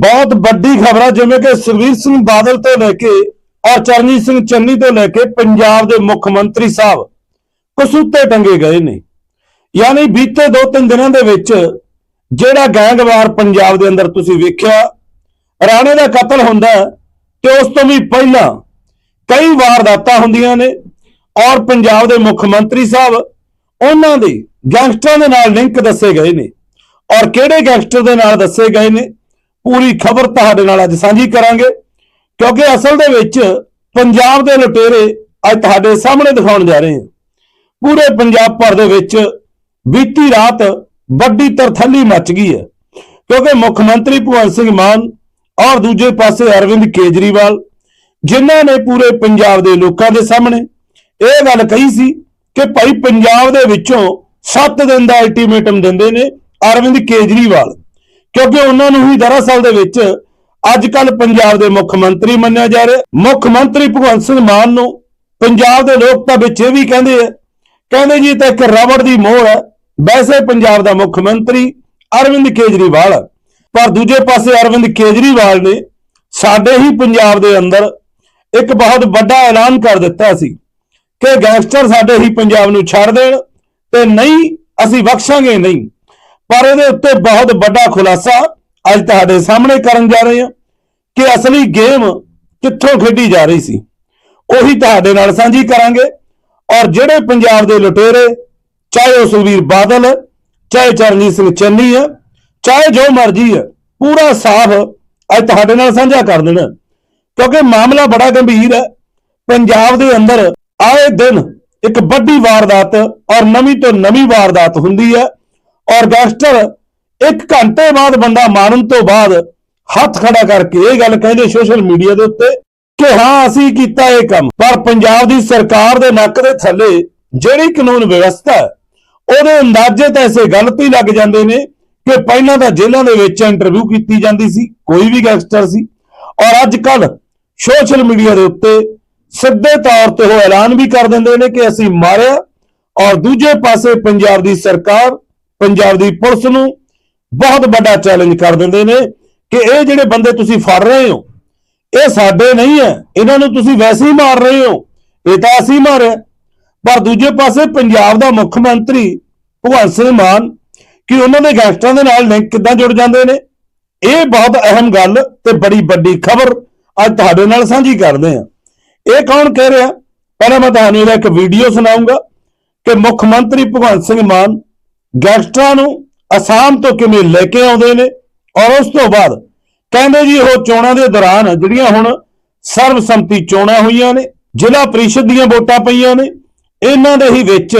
ਬਹੁਤ ਵੱਡੀ ਖਬਰ ਹੈ ਜਿਵੇਂ ਕਿ ਸੁਖਬੀਰ ਸਿੰਘ ਬਾਦਲ ਤੋਂ ਲੈ ਕੇ ਔਰ ਚਰਨਜੀਤ ਸਿੰਘ ਚੰਨੀ ਤੋਂ ਲੈ ਕੇ ਪੰਜਾਬ ਦੇ ਮੁੱਖ ਮੰਤਰੀ ਸਾਹਿਬ ਕਸੂਤੇ ਟੰਗੇ ਗਏ ਨੇ। ਯਾਨੀ ਬੀਤੇ 2-3 ਦਿਨਾਂ ਦੇ ਵਿੱਚ ਜਿਹੜਾ ਗੈਂਗਵਾਰ ਪੰਜਾਬ ਦੇ ਅੰਦਰ ਤੁਸੀਂ ਵੇਖਿਆ, ਰਾਣੇ ਦਾ ਕਤਲ ਹੁੰਦਾ ਹੈ ਤੇ ਉਸ ਤੋਂ ਵੀ ਪਹਿਲਾਂ ਕਈ ਵਾਰਦਾਤਾਂ ਹੁੰਦੀਆਂ ਨੇ ਔਰ ਪੰਜਾਬ ਦੇ ਮੁੱਖ ਮੰਤਰੀ ਸਾਹਿਬ ਉਹਨਾਂ ਦੇ ਗੈਂਗਸਟਰਾਂ ਦੇ ਨਾਲ ਲਿੰਕ ਦੱਸੇ ਗਏ ਨੇ। ਔਰ ਕਿਹੜੇ ਗੈਂਗਸਟਰ ਦੇ ਨਾਲ ਦੱਸੇ ਗਏ ਨੇ? ਪੂਰੀ ਖਬਰ ਤੁਹਾਡੇ ਨਾਲ ਅੱਜ ਸਾਂਝੀ ਕਰਾਂਗੇ, ਕਿਉਂਕਿ ਅਸਲ ਦੇ ਵਿੱਚ ਪੰਜਾਬ ਦੇ ਲੁਟੇਰੇ ਅੱਜ ਤੁਹਾਡੇ ਸਾਹਮਣੇ ਦਿਖਾਉਣ ਜਾ ਰਹੇ ਹਾਂ ਪੂਰੇ ਪੰਜਾਬ ਭਰ ਦੇ ਵਿੱਚ ਬੀਤੀ ਰਾਤ ਵੱਡੀ ਤਰਥੱਲੀ ਮਚ ਗਈ ਹੈ, ਕਿਉਂਕਿ ਮੁੱਖ ਮੰਤਰੀ ਭਗਵੰਤ ਸਿੰਘ ਮਾਨ ਔਰ ਦੂਜੇ ਪਾਸੇ ਅਰਵਿੰਦ ਕੇਜਰੀਵਾਲ, ਜਿਨ੍ਹਾਂ ਨੇ ਪੂਰੇ ਪੰਜਾਬ ਦੇ ਲੋਕਾਂ ਦੇ ਸਾਹਮਣੇ ਇਹ ਗੱਲ ਕਹੀ ਸੀ ਕਿ ਭਾਈ ਪੰਜਾਬ ਦੇ ਵਿੱਚੋਂ 7 ਦਿਨ ਦਾ ਅਲਟੀਮੇਟਮ ਦਿੰਦੇ ਨੇ ਅਰਵਿੰਦ ਕੇਜਰੀਵਾਲ। ਕਿਉਂਕਿ ਉਹਨਾਂ ਨੂੰ ਹੀ ਦਰਅਸਲ ਦੇ ਵਿੱਚ ਅੱਜ ਕੱਲ ਪੰਜਾਬ ਦੇ ਮੁੱਖ ਮੰਤਰੀ ਮੰਨਿਆ ਜਾ ਰਿਹਾ। ਮੁੱਖ ਮੰਤਰੀ ਭਗਵੰਤ ਸਿੰਘ ਮਾਨ ਨੂੰ ਪੰਜਾਬ ਦੇ ਲੋਕ ਤਾਂ ਵਿੱਚ ਇਹ ਵੀ ਕਹਿੰਦੇ ਆ, ਕਹਿੰਦੇ ਜੀ ਤਾਂ ਇੱਕ ਰਬੜ ਦੀ ਮੋਹਰ ਹੈ ਵੈਸੇ ਪੰਜਾਬ ਦਾ ਮੁੱਖ ਮੰਤਰੀ ਅਰਵਿੰਦ ਕੇਜਰੀਵਾਲ ਪਰ ਦੂਜੇ ਪਾਸੇ ਅਰਵਿੰਦ ਕੇਜਰੀਵਾਲ ਨੇ ਸਾਡੇ ਹੀ ਪੰਜਾਬ ਦੇ ਅੰਦਰ ਇੱਕ ਬਹੁਤ ਵੱਡਾ ਐਲਾਨ ਕਰ ਦਿੱਤਾ ਸੀ ਕਿ ਗੈਂਗਸਟਰ ਸਾਡੇ ਹੀ ਪੰਜਾਬ ਨੂੰ ਛੱਡ ਦੇਣ ਤੇ ਨਹੀਂ, ਅਸੀਂ ਬਖਸ਼ਾਂਗੇ ਨਹੀਂ। ਪਰ ਇਹਦੇ ਉੱਤੇ ਬਹੁਤ ਵੱਡਾ ਖੁਲਾਸਾ ਅੱਜ ਤੁਹਾਡੇ ਸਾਹਮਣੇ ਕਰਨ ਜਾ ਰਹੇ ਹਾਂ ਕਿ ਅਸਲੀ ਗੇਮ ਕਿੱਥੋਂ ਖੇਡੀ ਜਾ ਰਹੀ ਸੀ। ਉਹੀ ਤੁਹਾਡੇ ਨਾਲ ਸਾਂਝੀ ਕਰਾਂਗੇ ਔਰ ਜਿਹੜੇ ਪੰਜਾਬ ਦੇ ਲੁਟੇਰੇ ਚਾਹੇ ਉਹ ਸੁਖਬੀਰ ਬਾਦਲ ਹੈ, ਚਾਹੇ ਚਰਨਜੀਤ ਸਿੰਘ ਚੰਨੀ ਹੈ ਚਾਹੇ ਜੋ ਮਰਜ਼ੀ ਹੈ ਪੂਰਾ ਸਾਫ਼ ਅੱਜ ਤੁਹਾਡੇ ਨਾਲ ਸਾਂਝਾ ਕਰ ਦੇਣਾ। ਕਿਉਂਕਿ ਮਾਮਲਾ ਬੜਾ ਗੰਭੀਰ ਹੈ। ਪੰਜਾਬ ਦੇ ਅੰਦਰ ਆਏ ਦਿਨ ਇੱਕ ਵੱਡੀ ਵਾਰਦਾਤ ਔਰ ਨਵੀਂ ਤੋਂ ਨਵੀਂ ਵਾਰਦਾਤ ਹੁੰਦੀ ਹੈ। ਔਰ ਗੈਂਗਸਟਰ ਇੱਕ ਘੰਟੇ ਬਾਅਦ ਬੰਦਾ ਮਾਰਨ ਤੋਂ ਬਾਅਦ ਹੱਥ ਖੜਾ ਕਰਕੇ ਇਹ ਗੱਲ ਕਹਿੰਦੇ ਸੋਸ਼ਲ ਮੀਡੀਆ ਦੇ ਉੱਤੇ ਕਿ ਹਾਂ, ਅਸੀਂ ਕੀਤਾ ਇਹ ਕੰਮ। ਪਰ ਪੰਜਾਬ ਦੀ ਸਰਕਾਰ ਦੇ ਨੱਕ ਦੇ ਥੱਲੇ ਜਿਹੜੀ ਕਾਨੂੰਨ ਵਿਵਸਥਾ ਉਹਦੇ ਅੰਦਾਜ਼ੇ ਤਾਂ ਐਸੇ ਗਲਤ ਲੱਗ ਜਾਂਦੇ ਨੇ ਕਿ ਪਹਿਲਾਂ ਤਾਂ ਜੇਲ੍ਹਾਂ ਦੇ ਵਿੱਚ ਇੰਟਰਵਿਊ ਕੀਤੀ ਜਾਂਦੀ ਸੀ, ਕੋਈ ਵੀ ਗੈਂਗਸਟਰ ਸੀ। ਔਰ ਅੱਜ ਕੱਲ ਸੋਸ਼ਲ ਮੀਡੀਆ ਦੇ ਉੱਤੇ ਸਿੱਧੇ ਤੌਰ ਤੇ ਉਹ ਐਲਾਨ ਵੀ ਕਰ ਦਿੰਦੇ ਨੇ ਕਿ ਅਸੀਂ ਮਾਰਿਆ ਔਰ ਦੂਜੇ ਪਾਸੇ ਪੰਜਾਬ ਦੀ ਸਰਕਾਰ ਪੰਜਾਬ ਦੀ ਪੁਲਿਸ ਨੂੰ ਬਹੁਤ ਵੱਡਾ ਚੈਲੰਜ ਕਰ ਦਿੰਦੇ ਨੇ ਕਿ ਇਹ ਜਿਹੜੇ ਬੰਦੇ ਤੁਸੀਂ ਫੜ ਰਹੇ ਹੋ, ਇਹ ਸਾਡੇ ਨਹੀਂ ਹੈ। ਇਹਨਾਂ ਨੂੰ ਤੁਸੀਂ ਵੈਸੇ ਹੀ ਮਾਰ ਰਹੇ ਹੋ। ਇਹ ਤਾਂ ਅਸੀਂ ਮਾਰਿਆ। ਪਰ ਦੂਜੇ ਪਾਸੇ ਪੰਜਾਬ ਦਾ ਮੁੱਖ ਮੰਤਰੀ ਭਗਵੰਤ ਸਿੰਘ ਮਾਨ ਕਿ ਉਹਨਾਂ ਦੇ ਗੈਂਗਸਟਰਾਂ ਦੇ ਨਾਲ ਲਿੰਕ ਕਿੱਦਾਂ ਜੁੜ ਜਾਂਦੇ ਨੇ, ਇਹ ਬਹੁਤ ਅਹਿਮ ਗੱਲ ਤੇ ਬੜੀ ਵੱਡੀ ਖਬਰ ਅੱਜ ਤੁਹਾਡੇ ਨਾਲ ਸਾਂਝੀ ਕਰਦੇ ਹਾਂ। ਇਹ ਕੌਣ ਕਹਿ ਰਿਹਾ? ਪਹਿਲਾਂ ਮੈਂ ਤੁਹਾਨੂੰ ਇਹਦਾ ਇੱਕ ਵੀਡੀਓ ਸੁਣਾਉਂਗਾ ਕਿ ਮੁੱਖ ਮੰਤਰੀ ਭਗਵੰਤ ਸਿੰਘ ਮਾਨ ਗੈਂਗਸਟਰਾਂ ਨੂੰ ਅਸਾਮ ਤੋਂ ਕਿਵੇਂ ਲੈ ਕੇ ਆਉਂਦੇ ਨੇ? ਔਰ ਉਸ ਤੋਂ ਬਾਅਦ ਕਹਿੰਦੇ ਜੀ ਉਹ ਚੋਣਾਂ ਦੇ ਦੌਰਾਨ ਜਿਹੜੀਆਂ ਹੁਣ ਸਰਬਸੰਮਤੀ ਚੋਣਾਂ ਹੋਈਆਂ ਨੇ, ਜ਼ਿਲ੍ਹਾ ਪ੍ਰੀਸ਼ਦ ਦੀਆਂ ਵੋਟਾਂ ਪਈਆਂ ਨੇ, ਇਹਨਾਂ ਦੇ ਹੀ ਵਿੱਚ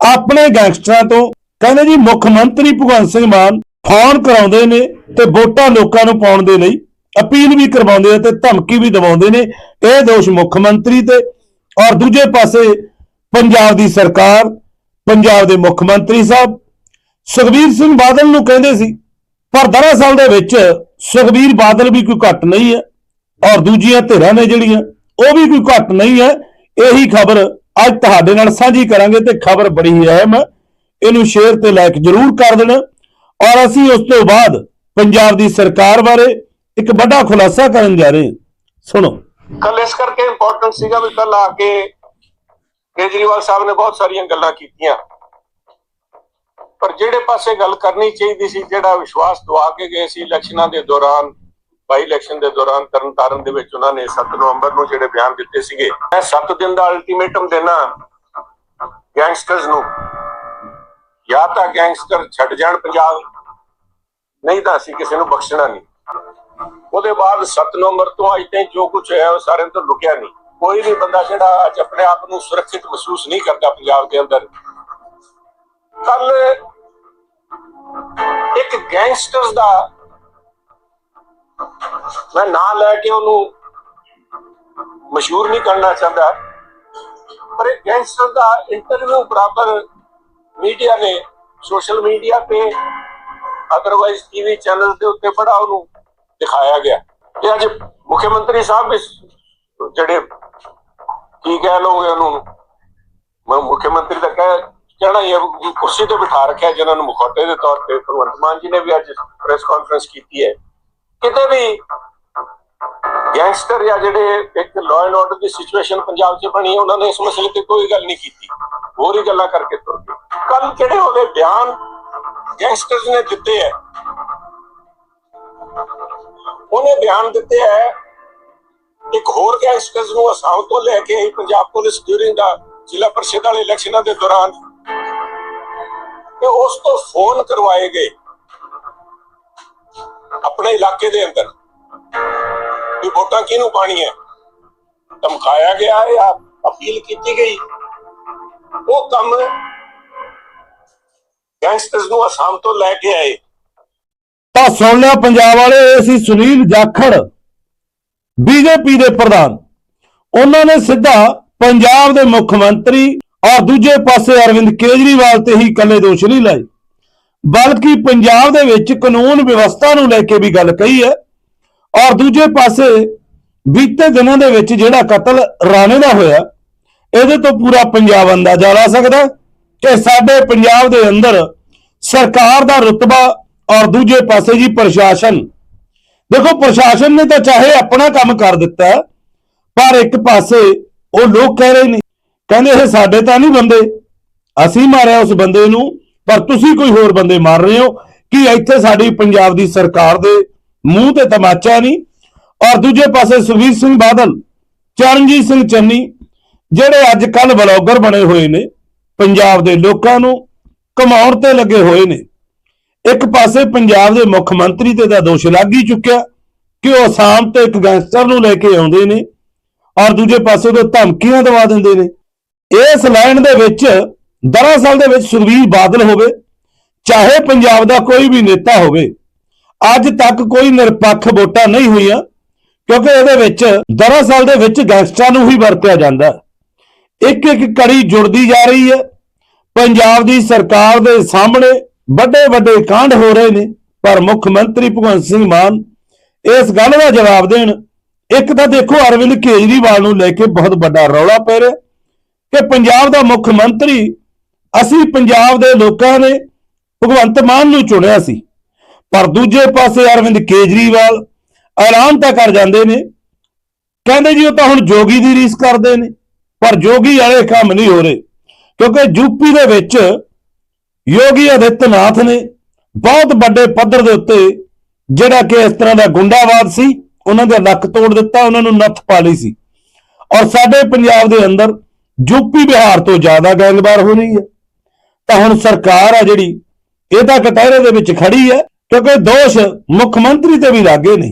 ਆਪਣੇ ਗੈਂਗਸਟਰਾਂ ਤੋਂ ਕਹਿੰਦੇ ਜੀ ਮੁੱਖ ਮੰਤਰੀ ਭਗਵੰਤ ਸਿੰਘ ਮਾਨ ਫੋਨ ਕਰਾਉਂਦੇ ਨੇ ਤੇ ਵੋਟਾਂ ਲੋਕਾਂ ਨੂੰ ਪਾਉਣ ਦੇ ਲਈ ਅਪੀਲ ਵੀ ਕਰਵਾਉਂਦੇ ਆ ਤੇ ਧਮਕੀ ਵੀ ਦਿਵਾਉਂਦੇ ਨੇ। ਇਹ ਦੋਸ਼ ਮੁੱਖ ਮੰਤਰੀ ਤੇ ਔਰ ਦੂਜੇ ਪਾਸੇ ਪੰਜਾਬ ਦੀ ਸਰਕਾਰ ਪੰਜਾਬ ਦੇ ਮੁੱਖ ਮੰਤਰੀ ਸਾਹਿਬ ਸੁਖਬੀਰ ਸਿੰਘ ਬਾਦਲ ਨੂੰ ਕਹਿੰਦੇ ਸੀ, ਪਰ ਦਰਅਸਲ ਦੇ ਵਿੱਚ ਸੁਖਬੀਰ ਬਾਦਲ ਵੀ ਕੋਈ ਘੱਟ ਨਹੀਂ ਹੈ ਔਰ ਦੂਜੀਆਂ ਧਿਰਾਂ ਨੇ ਜਿਹੜੀਆਂ, ਉਹ ਵੀ ਕੋਈ ਘੱਟ ਨਹੀਂ ਹੈ। ਇਹੀ ਖਬਰ ਅੱਜ ਤੁਹਾਡੇ ਨਾਲ ਸਾਂਝੀ ਕਰਾਂਗੇ ਤੇ ਖਬਰ ਬੜੀ ਹੀ ਅਹਿਮ ਹੈ। ਇਹਨੂੰ ਸ਼ੇਅਰ ਤੇ ਲਾਈਕ ਜ਼ਰੂਰ ਕਰ ਦੇਣਾ। ਔਰ ਅਸੀਂ ਉਸ ਤੋਂ ਬਾਅਦ ਪੰਜਾਬ ਦੀ ਸਰਕਾਰ ਬਾਰੇ ਇੱਕ ਵੱਡਾ ਖੁਲਾਸਾ ਕਰਨ ਜਾ ਰਹੇ ਹਾਂ। ਸੁਣੋ। ਕੱਲ ਇਸ ਕਰਕੇ ਇੰਪੋਰਟੈਂਟ ਸੀਗਾ ਵੀ ਕੱਲ ਆ ਕੇ ਕੇਜਰੀਵਾਲ ਸਾਹਿਬ ਨੇ ਬਹੁਤ ਸਾਰੀਆਂ ਗੱਲਾਂ ਕੀਤੀਆਂ। ਪਰ ਜਿਹੜੇ ਪਾਸੇ ਗੱਲ ਕਰਨੀ ਚਾਹੀਦੀ ਸੀ, ਜਿਹੜਾ ਵਿਸ਼ਵਾਸ ਦਵਾ ਕੇ ਗਏ ਸੀ ਇਲੈਕਸ਼ਨਾਂ ਦੇ ਦੌਰਾਨ, ਬਾਈ ਇਲੈਕਸ਼ਨ ਦੇ ਦੌਰਾਨ ਤਰਨਤਾਰਨ ਦੇ ਵਿੱਚ ਉਹਨਾਂ ਨੇ 7 ਨਵੰਬਰ ਨੂੰ ਜਿਹੜੇ ਬਿਆਨ ਦਿੱਤੇ ਸੀਗੇ, ਮੈਂ 7 ਦਿਨ ਦਾ ਅਲਟੀਮੇਟਮ ਦੇਣਾ ਗੈਂਗਸਟਰਸ ਨੂੰ। ਜਾਂ ਤਾਂ ਗੈਂਗਸਟਰ ਛੱਡ ਜਾਣ ਪੰਜਾਬ, ਨਹੀਂ ਤਾਂ ਅਸੀਂ ਕਿਸੇ ਨੂੰ ਬਖਸ਼ਣਾ ਨਹੀਂ। ਉਹਦੇ ਬਾਅਦ 7 ਨਵੰਬਰ ਤੋਂ ਅੱਜ ਤਾਈਂ ਜੋ ਕੁਝ ਹੋਇਆ ਉਹ ਸਾਰਿਆਂ ਤੋਂ ਲੁਕਿਆ ਨਹੀਂ। ਕੋਈ ਵੀ ਬੰਦਾ ਜਿਹੜਾ ਅੱਜ ਆਪਣੇ ਆਪ ਨੂੰ ਸੁਰੱਖਿਅਤ ਮਹਿਸੂਸ ਨਹੀਂ ਕਰਦਾ ਪੰਜਾਬ ਦੇ ਅੰਦਰ, ਕੱਲ ਇੱਕ ਗੈਂਗਸਟਰਸ ਦਾ ਮੈਂ ਨਾਂ ਲੈ ਕੇ ਉਹਨੂੰ ਮਸ਼ਹੂਰ ਨਹੀਂ ਕਰਨਾ ਚਾਹੁੰਦਾ, ਪਰ ਇਹ ਗੈਂਗਸਟਰ ਦਾ ਇੰਟਰਵਿਊ ਬਰਾਬਰ ਮੀਡੀਆ ਨੇ ਸੋਸ਼ਲ ਮੀਡੀਆ ਤੇ ਅਦਰਵਾਈਜ਼ ਟੀਵੀ ਚੈਨਲ ਦੇ ਉੱਤੇ ਬੜਾ ਉਹਨੂੰ ਦਿਖਾਇਆ ਗਿਆ। ਤੇ ਅੱਜ ਮੁੱਖ ਮੰਤਰੀ ਸਾਹਿਬ ਇਸ ਜਿਹੜੇ ਕੀ ਕਹਿ ਲੋਗੇ ਉਹਨੂੰ? ਮੈਂ, ਮੁੱਖ ਮੰਤਰੀ ਦਾ ਕਹਿ, ਕਹਿਣਾ ਹੀ ਕੁਰਸੀ ਤੇ ਬਿਠਾ ਰੱਖਿਆ ਜਿਨ੍ਹਾਂ ਨੂੰ ਮੁਖੌਟੇ ਦੇ ਤੌਰ ਤੇ, ਭਗਵੰਤ ਮਾਨ ਜੀ ਨੇ ਵੀ ਅੱਜ ਪ੍ਰੈਸ ਕਾਨਫਰੰਸ ਕੀਤੀ ਹੈ। ਕਿਤੇ ਵੀ ਗੈਂਗਸਟਰ ਜਾਂ ਜਿਹੜੇ ਇੱਕ ਲਾਅ ਐਂਡ ਆਰਡਰ ਦੀ ਸਿਚੁਏਸ਼ਨ ਪੰਜਾਬ 'ਚ ਬਣੀ, ਉਹਨਾਂ ਨੇ ਇਸ ਮਸਲੇ ਤੇ ਕੋਈ ਗੱਲ ਨਹੀਂ ਕੀਤੀ। ਹੋਰ ਹੀ ਗੱਲਾਂ ਕਰਕੇ ਤੁਰ ਗਏ। ਕੱਲ ਜਿਹੜੇ ਉਹਦੇ ਬਿਆਨ ਗੈਂਗਸਟਰਸ ਨੇ ਦਿੱਤੇ ਹੈ? ਉਹਨੇ ਬਿਆਨ ਦਿੱਤੇ ਹੈ ਇੱਕ ਹੋਰ ਗੈਂਗਸਟਰਸ ਨੂੰ ਅਸਾਮ ਤੋਂ ਲੈ ਕੇ ਆਈ ਪੰਜਾਬ ਪੁਲਿਸ ਡਿਊਰਿੰਗ ਦਾ ਜ਼ਿਲ੍ਹਾ ਪਰਿਸ਼ਦ ਵਾਲੇ ਇਲੈਕਸ਼ਨਾਂ ਦੇ ਦੌਰਾਨ। ਤੇ ਉਸ ਤੋਂ ਫੋਨ ਕਰਵਾਏ ਗਏ ਆਪਣੇ ਇਲਾਕੇ ਦੇ ਅੰਦਰ ਵੀ ਵੋਟਾਂ ਕਿਹਨੂੰ ਪਾਣੀ ਹੈ ਧਮਕਾਇਆ ਗਿਆ, ਜਾਂ ਅਪੀਲ ਕੀਤੀ ਗਈ? ਉਹ ਕੰਮ ਗੈਂਗਸਟਰਸ ਨੂੰ ਅਸਾਮ ਤੋਂ ਲੈ ਕੇ ਆਏ। ਤਾਂ ਸੁਣ ਲਿਆ ਪੰਜਾਬ ਵਾਲੇ, ਇਹ ਸੀ ਸੁਨੀਲ ਜਾਖੜ। ਬੀਜੇਪੀ ਦੇ ਪ੍ਰਧਾਨ। ਉਹਨਾਂ ਨੇ ਸਿੱਧਾ ਪੰਜਾਬ ਦੇ ਮੁੱਖ ਮੰਤਰੀ ਔਰ ਦੂਜੇ ਪਾਸੇ ਅਰਵਿੰਦ ਕੇਜਰੀਵਾਲ ਤੇ ਹੀ ਇਕੱਲੇ ਦੋਸ਼ ਨਹੀਂ ਲਾਏ। ਬਲਕਿ ਪੰਜਾਬ ਦੇ ਵਿੱਚ ਕਾਨੂੰਨ ਵਿਵਸਥਾ ਨੂੰ ਲੈ ਕੇ ਵੀ ਗੱਲ ਕਹੀ ਹੈ ਔਰ ਦੂਜੇ ਪਾਸੇ ਬੀਤੇ ਦਿਨਾਂ ਦੇ ਵਿੱਚ ਜਿਹੜਾ ਕਤਲ ਰਾਣੇ ਦਾ ਹੋਇਆ, ਇਹਦੇ ਤੋਂ ਪੂਰਾ ਪੰਜਾਬ ਅੰਦਾਜ਼ਾ ਲਾ ਸਕਦਾ ਕਿ ਸਾਡੇ ਪੰਜਾਬ ਦੇ ਅੰਦਰ ਸਰਕਾਰ ਦਾ ਰੁਤਬਾ ਔਰ ਦੂਜੇ ਪਾਸੇ ਜੀ ਪ੍ਰਸ਼ਾਸਨ ਦੇਖੋ, ਪ੍ਰਸ਼ਾਸਨ ਨੇ ਤਾਂ ਚਾਹੇ ਆਪਣਾ ਕੰਮ ਕਰ ਦਿੱਤਾ, ਪਰ ਇੱਕ ਪਾਸੇ ਉਹ ਲੋਕ ਕਹਿ ਰਹੇ ਨੇ, ਕਹਿੰਦੇ ਇਹ ਸਾਡੇ ਤਾਂ ਨਹੀਂ ਬੰਦੇ। ਅਸੀਂ ਮਾਰਿਆ ਉਸ ਬੰਦੇ ਨੂੰ, ਪਰ ਤੁਸੀਂ ਕੋਈ ਹੋਰ ਬੰਦੇ ਮਾਰ ਰਹੇ ਹੋ। ਕਿ ਇੱਥੇ ਸਾਡੀ ਪੰਜਾਬ ਦੀ ਸਰਕਾਰ ਦੇ ਮੂੰਹ ਤੇ ਤਮਾਚਾ ਨਹੀਂ? ਔਰ ਦੂਜੇ ਪਾਸੇ ਸੁਖਬੀਰ ਸਿੰਘ ਬਾਦਲ, ਚਰਨਜੀਤ ਸਿੰਘ ਚੰਨੀ, ਜਿਹੜੇ ਅੱਜ ਕੱਲ ਬਲੌਗਰ ਬਣੇ ਹੋਏ ਨੇ, ਪੰਜਾਬ ਦੇ ਲੋਕਾਂ ਨੂੰ ਕਮਾਉਣ ਤੇ ਲੱਗੇ ਹੋਏ ਨੇ। ਇੱਕ ਪਾਸੇ ਪੰਜਾਬ ਦੇ ਮੁੱਖ ਮੰਤਰੀ ਤੇ ਦਾ ਦੋਸ਼ ਲੱਗ ਹੀ ਚੁੱਕਿਆ ਕਿ ਉਹ ਅਸਾਮ ਤੋਂ ਇੱਕ ਗੈਂਗਸਟਰ ਨੂੰ ਲੈ ਕੇ ਆਉਂਦੇ ਨੇ ਔਰ ਦੂਜੇ ਪਾਸੇ ਤੋਂ ਧਮਕੀਆਂ ਦਵਾ ਦਿੰਦੇ ਨੇ। ਇਸ ਲਾਈਨ ਦੇ ਵਿੱਚ ਦਰਅਸਲ ਦੇ ਵਿੱਚ ਸੁਖਬੀਰ ਬਾਦਲ ਹੋਵੇ, ਚਾਹੇ ਪੰਜਾਬ ਦਾ ਕੋਈ ਵੀ ਨੇਤਾ ਹੋਵੇ, ਅੱਜ ਤੱਕ ਕੋਈ ਨਿਰਪੱਖ ਵੋਟਾਂ ਨਹੀਂ ਹੋਈਆਂ, ਕਿਉਂਕਿ ਇਹਦੇ ਵਿੱਚ ਦਰਅਸਲ ਦੇ ਵਿੱਚ ਗੈਂਗਸਟਰਾਂ ਨੂੰ ਹੀ ਵਰਤਿਆ ਜਾਂਦਾ। ਇੱਕ ਇੱਕ ਕੜੀ ਜੁੜਦੀ ਜਾ ਰਹੀ ਹੈ। ਪੰਜਾਬ ਦੀ ਸਰਕਾਰ ਦੇ ਸਾਹਮਣੇ ਵੱਡੇ ਵੱਡੇ ਕਾਂਡ ਹੋ ਰਹੇ ਨੇ, ਪਰ ਮੁੱਖ ਮੰਤਰੀ ਭਗਵੰਤ ਸਿੰਘ ਮਾਨ ਇਸ ਗੱਲ ਦਾ ਜਵਾਬ ਦੇਣ, ਇੱਕ ਤਾਂ ਦੇਖੋ ਅਰਵਿੰਦ ਕੇਜਰੀਵਾਲ ਨੂੰ ਲੈ ਕੇ ਬਹੁਤ ਵੱਡਾ ਰੌਲਾ ਪੈ ਰਿਹਾ, ਕਿ ਪੰਜਾਬ ਦਾ ਮੁੱਖ ਮੰਤਰੀ, ਅਸੀਂ ਪੰਜਾਬ ਦੇ ਲੋਕਾਂ ਨੇ ਭਗਵੰਤ ਮਾਨ ਨੂੰ ਚੁਣਿਆ ਸੀ, ਪਰ ਦੂਜੇ ਪਾਸੇ ਅਰਵਿੰਦ ਕੇਜਰੀਵਾਲ ਐਲਾਨ ਤਾਂ ਕਰ ਜਾਂਦੇ ਨੇ, ਕਹਿੰਦੇ ਜੀ ਉਹ ਤਾਂ ਹੁਣ ਜੋਗੀ ਦੀ ਰੀਸ ਕਰਦੇ ਨੇ, ਪਰ ਜੋਗੀ ਵਾਲੇ ਕੰਮ ਨਹੀਂ ਹੋ ਰਹੇ, ਕਿਉਂਕਿ ਯੂਪੀ ਦੇ ਵਿੱਚ ਯੋਗੀ ਆਦਿੱਤਨਾਥ ਨੇ ਬਹੁਤ ਵੱਡੇ ਪੱਧਰ ਦੇ ਉੱਤੇ ਜਿਹੜਾ ਕਿ ਇਸ ਤਰ੍ਹਾਂ ਦਾ ਗੁੰਡਾਵਾਦ ਸੀ, ਉਹਨਾਂ ਦੇ ਲੱਕ ਤੋੜ ਦਿੱਤਾ, ਉਹਨਾਂ ਨੂੰ ਨੱਥ ਪਾ ਲਈ ਸੀ। ਔਰ ਸਾਡੇ ਪੰਜਾਬ ਦੇ ਅੰਦਰ ਯੂਪੀ ਬਿਹਾਰ ਤੋਂ ਜ਼ਿਆਦਾ ਗੈਂਗਵਾਰ ਹੋ ਰਹੀ ਹੈ। ਤਾਂ ਹੁਣ ਸਰਕਾਰ ਆ ਜਿਹੜੀ ਇਹ ਤਾਂ ਕਟਹਿਰੇ ਦੇ ਵਿੱਚ ਖੜੀ ਹੈ, ਕਿਉਂਕਿ ਦੋਸ਼ ਮੁੱਖ ਮੰਤਰੀ ਤੇ ਵੀ ਲਾਗੇ ਨੇ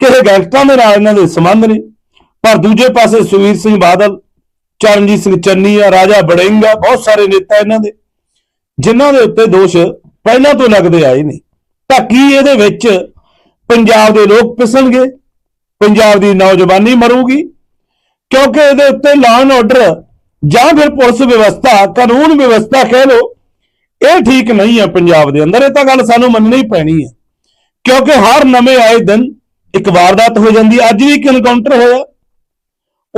ਕਿ ਇਹ ਗੈਂਗਸਟਰਾਂ ਦੇ ਨਾਲ ਇਹਨਾਂ ਦੇ ਸੰਬੰਧ ਨੇ। ਪਰ ਦੂਜੇ ਪਾਸੇ ਸੁਖਬੀਰ ਸਿੰਘ ਬਾਦਲ, ਚਰਨਜੀਤ ਸਿੰਘ ਚੰਨੀ ਆ, ਰਾਜਾ ਬੜਿੰਗਾ ਬਹੁਤ ਸਾਰੇ ਨੇਤਾ ਇਹਨਾਂ ਦੇ। ਜਿਨ੍ਹਾਂ ਦੇ ਉੱਤੇ ਦੋਸ਼ ਪਹਿਲਾਂ ਤੋਂ ਲੱਗਦੇ ਆਏ ਨੇ। ਤਾਂ ਕੀ ਇਹਦੇ ਵਿੱਚ ਪੰਜਾਬ ਦੇ ਲੋਕ ਪਿਸਣਗੇ? ਪੰਜਾਬ ਦੀ ਨੌਜਵਾਨੀ ਮਰੂਗੀ? ਕਿਉਂਕਿ ਇਹਦੇ ਉੱਤੇ ਲਾਅ ਐਂਡ ਆਰਡਰ ਜਾਂ ਫਿਰ ਪੁਲਿਸ ਵਿਵਸਥਾ, ਕਾਨੂੰਨ ਵਿਵਸਥਾ ਕਹਿ ਲਓ, ਇਹ ਠੀਕ ਨਹੀਂ ਹੈ ਪੰਜਾਬ ਦੇ ਅੰਦਰ। ਇਹ ਤਾਂ ਗੱਲ ਸਾਨੂੰ ਮੰਨਣੀ ਪੈਣੀ ਹੈ। ਕਿਉਂਕਿ ਹਰ ਨਵੇਂ ਆਏ ਦਿਨ ਇੱਕ ਵਾਰਦਾਤ ਹੋ ਜਾਂਦੀ ਹੈ। ਅੱਜ ਵੀ ਇੱਕ ਐਨਕਾਊਂਟਰ ਹੋਇਆ।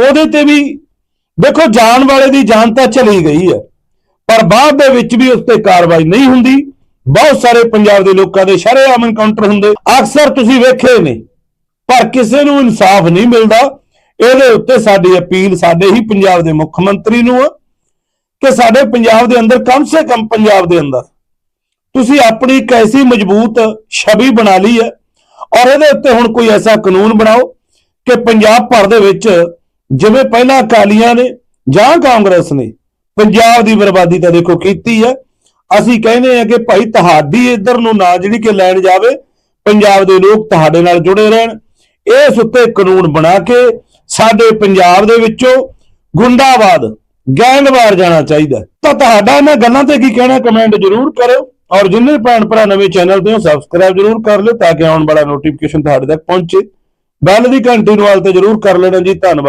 ਉਹਦੇ ਤੇ ਵੀ ਦੇਖੋ ਜਾਨ ਵਾਲੇ ਦੀ ਜਾਨ ਤਾਂ ਚਲੀ ਗਈ ਹੈ। ਪਰ ਬਾਅਦ ਦੇ ਵਿੱਚ ਵੀ ਉਸ ਤੇ ਕਾਰਵਾਈ ਨਹੀਂ ਹੁੰਦੀ। ਬਹੁਤ ਸਾਰੇ ਪੰਜਾਬ ਦੇ ਲੋਕਾਂ ਦੇ ਸ਼ਰੇਆਮ ਐਨਕਾਊਂਟਰ ਹੁੰਦੇ। ਅਕਸਰ ਤੁਸੀਂ ਵੇਖੇ ਨੇ, ਪਰ ਕਿਸੇ ਨੂੰ ਇਨਸਾਫ ਨਹੀਂ ਮਿਲਦਾ। ਇਹਦੇ ਉੱਤੇ ਸਾਡੀ ਅਪੀਲ ਸਾਡੇ ਹੀ ਪੰਜਾਬ ਦੇ ਮੁੱਖ ਮੰਤਰੀ ਨੂੰ ਆ ਕਿ ਸਾਡੇ ਪੰਜਾਬ ਦੇ ਅੰਦਰ ਕਮ ਸੇ ਕਮ ਪੰਜਾਬ ਦੇ ਅੰਦਰ ਤੁਸੀਂ ਆਪਣੀ ਇੱਕ ਐਸੀ ਮਜ਼ਬੂਤ ਛਵੀ ਬਣਾ ਲਈ ਹੈ ਔਰ ਇਹਦੇ ਉੱਤੇ ਹੁਣ ਕੋਈ ਐਸਾ ਕਾਨੂੰਨ ਬਣਾਓ ਕਿ ਪੰਜਾਬ ਭਰ ਦੇ ਵਿੱਚ ਜਿਵੇਂ ਪਹਿਲਾਂ ਅਕਾਲੀਆਂ ਨੇ ਜਾਂ ਕਾਂਗਰਸ ਨੇ ਪੰਜਾਬ ਦੀ ਬਰਬਾਦੀ ਤਾਂ ਦੇਖੋ ਕੀਤੀ ਹੈ। ਅਸੀਂ ਕਹਿੰਦੇ ਆ ਕਿ ਭਾਈ ਤੁਹਾਡੀ ਇੱਧਰ ਨੂੰ ਨਾ ਜਿਹੜੀ ਕਿ ਲੈਣ ਜਾਵੇ, ਪੰਜਾਬ ਦੇ ਲੋਕ ਤੁਹਾਡੇ ਨਾਲ ਜੁੜੇ ਰਹਿਣ। ਇਸ ਉੱਤੇ ਕਾਨੂੰਨ ਬਣਾ ਕੇ ਸਾਡੇ ਪੰਜਾਬ ਦੇ ਵਿੱਚੋਂ ਗੁੰਡਾਵਾਦ, ਗੈਂਗਵਾਰ ਜਾਣਾ ਚਾਹੀਦਾ ਤਾਂ ਤੁਹਾਡਾ ਇਹਨਾਂ ਗੱਲਾਂ ਤੇ ਕੀ ਕਹਿਣਾ ਕਮੈਂਟ ਜ਼ਰੂਰ ਕਰਿਓ। ਔਰ ਜਿੰਨੇ ਭੈਣ ਭਰਾ ਨਵੇਂ ਚੈਨਲ ਤੇ ਹੋ ਸਬਸਕ੍ਰਾਈਬ ਜ਼ਰੂਰ ਕਰ ਲਿਓ ਤਾਂ ਕਿ ਆਉਣ ਵਾਲਾ ਨੋਟੀਫਿਕੇਸ਼ਨ ਤੁਹਾਡੇ ਤੱਕ ਪਹੁੰਚੇ। ਬੈਲ ਦੀ ਘੰਟੀ ਨੂੰ ਵਾਲ ਤੇ ਜ਼ਰੂਰ ਕਰ ਲੈਣਾ ਜੀ। ਧੰਨਵਾਦ।